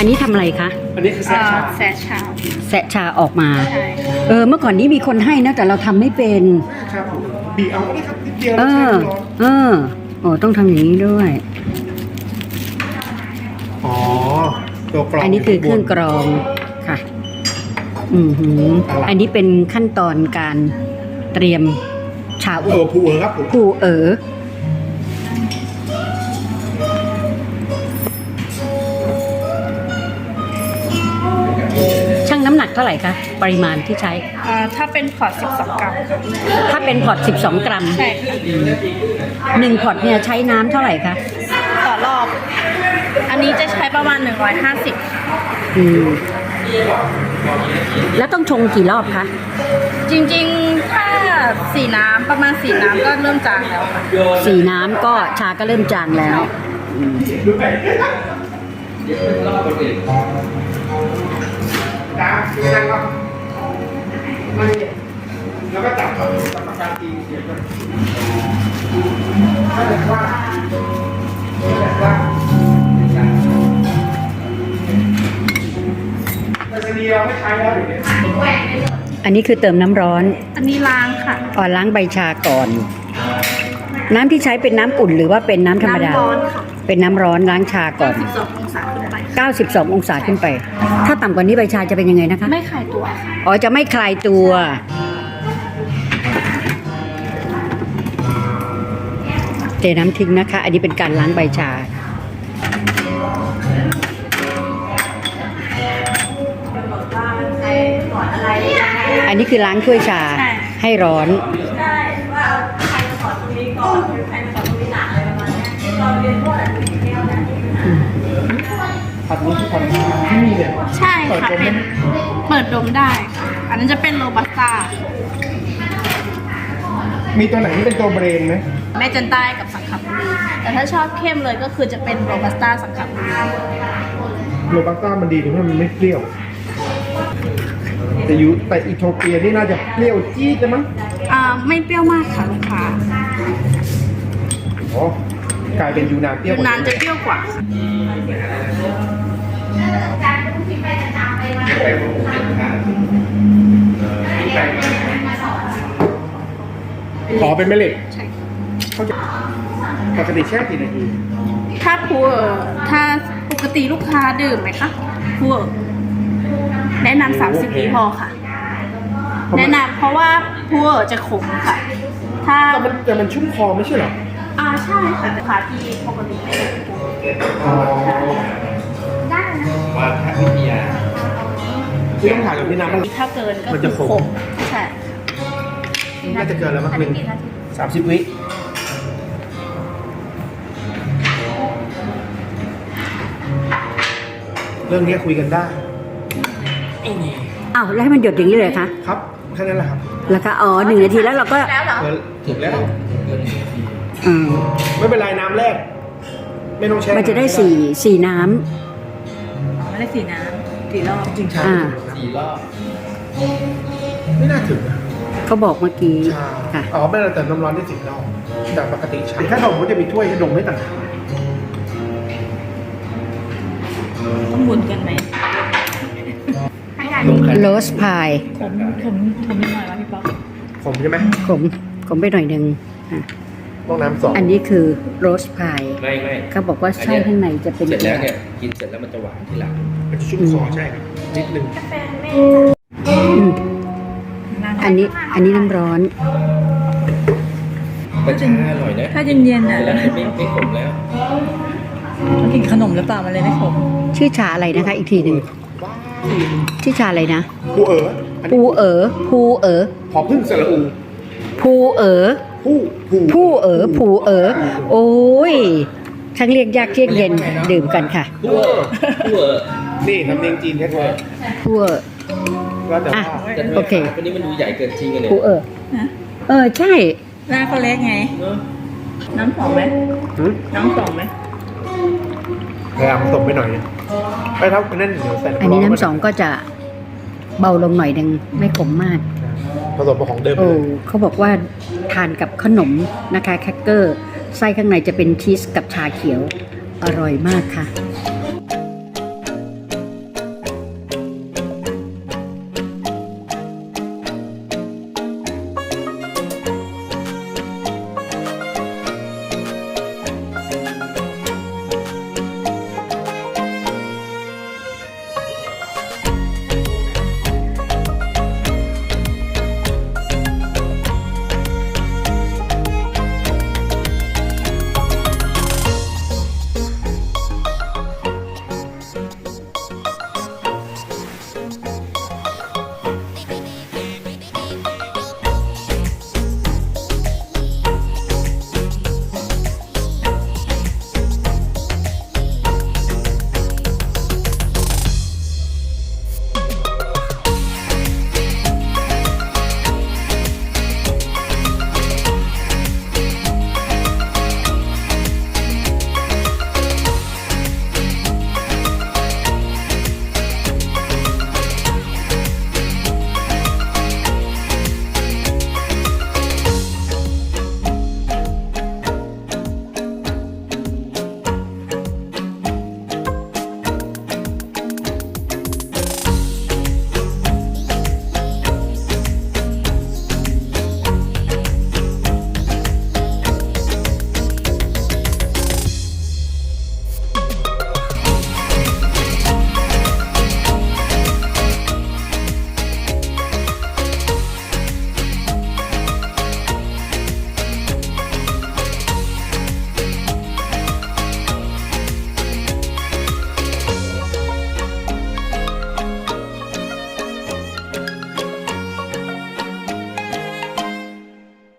อันนี้ทำอะไรคะ อันนี้คือแซเอ่ชอชาแซชชาแสะชาออกมา ใช่เออ เมื่อก่อนนี้มีคนให้นะ แต่เราทำไม่เป็น ครับผมบีบเอาก็ได้ครับนิดเดียวเอแล้วใช้อ น้ำร้อนเออ โอ้ต้องทำอย่างนี้ด้วย อ๋อตัวกรองอันนี้คือเครื่องกรองค่ะ อือหือ อันนี้เป็นขั้นตอนการเตรียมชาอุตัวผูเออครับผมผู้เอ๋อ ท่าไหร่คะปริมาณที่ใช้เอ่อถ้าเป็นพอร์ต12 กรัมถ้าเป็นพอร์ต12 กรัมใช่ค่ะหนึ่งพอร์ตเนี่ยใช้น้ำเท่าไหร่คะต่อรอบ อันนี้จะใช้ประมาณ 150 อืมแล้วต้องชงกี่รอบคะจริงๆ ถ้าสีน้ำประมาณสีน้ำก็เริ่มจางแล้วค่ะสี่น้ำก็ชาก็เริ่มจางแล้ว น้ำดูนะครับมานี่แล้วก็จับกับจับปากกาตีเสียบกันถ้าเกิดว่าถ้าเกิดว่าแต่ชนีเราไม่ใช้แล้วเดี๋ยวนี้อันนี้คือเติมน้ำร้อนอันนี้ล้างค่ะ อ่อนล้างใบชาก่อน น้ำที่ใช้เป็นน้ำอุ่นหรือว่าเป็นน้ำธรรมดา น้ำร้อนค่ะ เป็นน้ำร้อนล้างชาก่อน12 92 องศาขึ้นไป ถ้าต่ำกว่านี้ใบชาจะเป็นยังไงนะคะ ไม่ขายตัวค่ะอ๋อจะไม่คลายตัว เทน้ำทิ้งนะคะ อันนี้เป็นการล้างใบชา อันนี้คือล้างถ้วยชาใช่ให้ร้อน ผัดนี้ที่ทำที่นี่เนี่ยใช่ค่ะเปิดดมเป็นเปิดดมได้ค่ะอันนั้นจะเป็นโรบัสต้า มีตัวไหนที่เป็นตัวเบรนไหมแม่จันใต้กับสังขบุรีแต่ถ้าชอบเข้มเลยก็คือจะเป็นโรบัสต้าสังขบุรีโรบัสต้ามันดีตรงที่มันไม่เปรี้ยว แต่อยูแต่อีโทเปียนี่น่าจะเปรี้ยวจี๊ดเลยมั้งอ่าไม่เปรี้ยวมากค่ะลูกค้าอ๋อกลายเป็นยูนานเปรี้ยวยูนานจะเปรี้ยวกว่า ค่ะขอเป็นแม่เหล็กใช่ค่ะเขาจะปกติแช่กี่นาทีถ้าพัวถ้าปกติลูกค้าดื่มไหมคะพัวแนะนำสามสิบวิพอค่ะ แนะนำเพราะว่าพัวจะขมค่ะ ถ้าแต่มันแต่มันชุ่มคอไม่ใช่เหรออ่าใช่ค่ะลูกค้าที่ปกติไม่ดื่มพัวอ๋อได้นะว่าแค่วิทยา ที่ต้องถ่ายกับพี่น้ำมัน ถ้าเกินก็มันคืจะอขม ขมใช่น่าจะเกินแล้วมั้งอันหนี้นึ่งกี่นาทีสามสิบวิเรื่องนี้คุยกันได้ อ้าวแล้วให้มันหยดอย่างนี้เลยคะครับแค่นั้นแหละครับแล้วก็อ๋อหนึ่งนาทีแล้วเราก็แล้วเหรอ เออถึงแล้ว อืมไม่เป็นไรน้ำแรก ไม่ต้องแช่มันจะได้สี่สี่น้ไม่ได้สีน้ำสีรอบ จริงๆใช่อ่า สี่รอบไม่น่าถึงนะำเขาบอกเมื่อกี้ชาค่ะ อ๋อไม่เราแต่น้ำร้อนได้สิบรอบแต่ปกติชาถ้าผมก็จะมีถ้วยให้ดมให้ต่างหากต้องหมุนกันไหมโรสพายผมผมผมนิดหน่อยวะพี่ป๊อกผมใช่ไหมขมขมไปหน่อยหนึ่งอะต้องน้ำสองอันนี้คือโรสพายไม่ไม่เขาบอกว่าไส้ข้างในจะเป็นเสร็จแล้วเนี่ยกินเสร็จแล้วมันจะหวานทีหลังมันจะชุ่มคอใช่ครับ นิดนึงอืมอันนี้อันนี้น้ำร้อนแต่ชาอร่อยนะถ้าเย็นๆเสอะร็จแล้วไม่ไม่ไม่ขมแล้วมันกินขนมหรือเปล่ามันเลยไม่ขมชื่อชาอะไรนะคะอีกทีหนึ่งชื่อชาอะไรนะผู้เอ๋ออันนี้ภูเอ๋อภูเอ๋อพอพึ่งสระอูภูเอ๋อผู้ผู้ผู้เอ๋อภูเอ๋อโอ้ย ช่างเรียกยากเรียกเย็นดื่มกันค่ะผู้เออผู้เออนี่ทำเนียงจีนแท้ผู้เอ๋อๆแล้วแต่อะ ว่าแต่ทำไมโอเค วันนี้มันดูใหญ่เกินจริงกันเลยภูเอ๋อฮะเออใช่ หน้าเขาเล็กไง เนอะน้ำหอมไหมหืมน้ำหอมไหมพยายามตบไปหน่อยนะไปเท่านั่นเดี๋ยวใส่อันนี้น้ำสองก็จะเบาลงหน่อยหนึ่งไม่ขมมาก ผสมกับของเดิมโอ้เขาบอกว่าทานกับขนมนะคะแครกเกอร์ ไส้ข้างในจะเป็นชีสกับชาเขียวอร่อยมากค่ะ